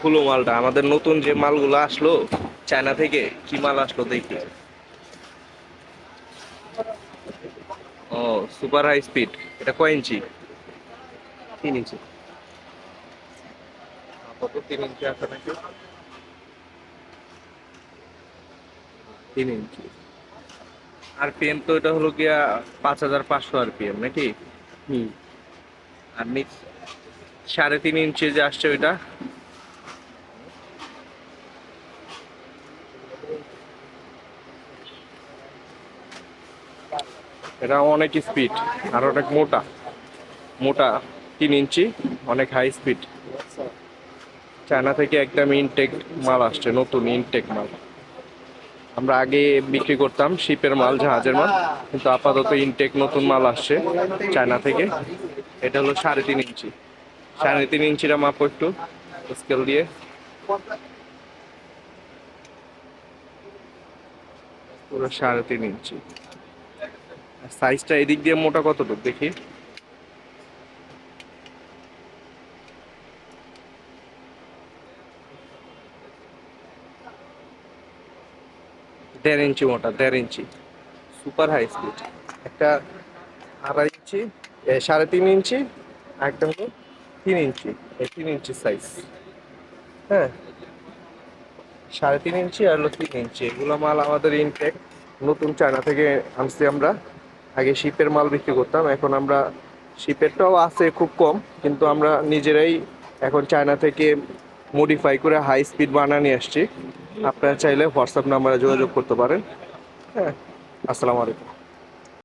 খুলো মালটা। আমাদের নতুন যে মালগুলো আসলো চায়না থেকে কি মাল আসলো দেখি। ও সুপার হাই স্পিড এটা কয় ইঞ্চি? তিন ইঞ্চি। কত তিন ইঞ্চি নাকি? তিন ইঞ্চি। আর পিএম তো এটা হলো গিয়া পাঁচ হাজার পাঁচশো আর পিএম নাকি? হুম। আর নিচ সাড়ে তিন ইঞ্চি যে আসছে ওইটা এটা অনেক স্পিড আর অনেক মোটা। মোটা তিন ইঞ্চি, অনেক হাই স্পিড চায়না থেকে একদম ইনটেক মাল আসছে, নতুন ইনটেক মাল। আমরা আগে বিক্রি করতাম শিপের মাল, জাহাজের মাল, কিন্তু আপাতত ইনটেক নতুন মাল আসছে চায়না থেকে। এটা হলো সাড়ে তিন ইঞ্চি। সাড়ে তিন ইঞ্চিটা মাপ একটু স্কেল দিয়ে। পুরো সাড়ে তিন ইঞ্চি। সাইজটা এদিক দিয়ে মোটা কতটুকু দেখি? দেড় ইঞ্চি মোটা, দেড় ইঞ্চি। Super high speed. একটা আড়াই ইঞ্চি সাড়ে তিন ইঞ্চি একটা হলো তিন ইঞ্চি এই তিন ইঞ্চি সাইজ হ্যাঁ। সাড়ে তিন ইঞ্চি আর হলো তিন ইঞ্চি। এগুলো মাল আমাদের ইনটেক নতুন চায়না থেকে আনছি আমরা। আগে শিপের মাল বিক্রি করতাম, এখন আমরা শিপেরটাও আছে খুব কম, কিন্তু আমরা নিজেরাই এখন চায়না থেকে মডিফাই করে হাই স্পিড বানা নিয়ে আসছি। আপনারা চাইলে হোয়াটসঅ্যাপ নাম্বারে যোগাযোগ করতে পারেন। হ্যাঁ আসসালামু আলাইকুম।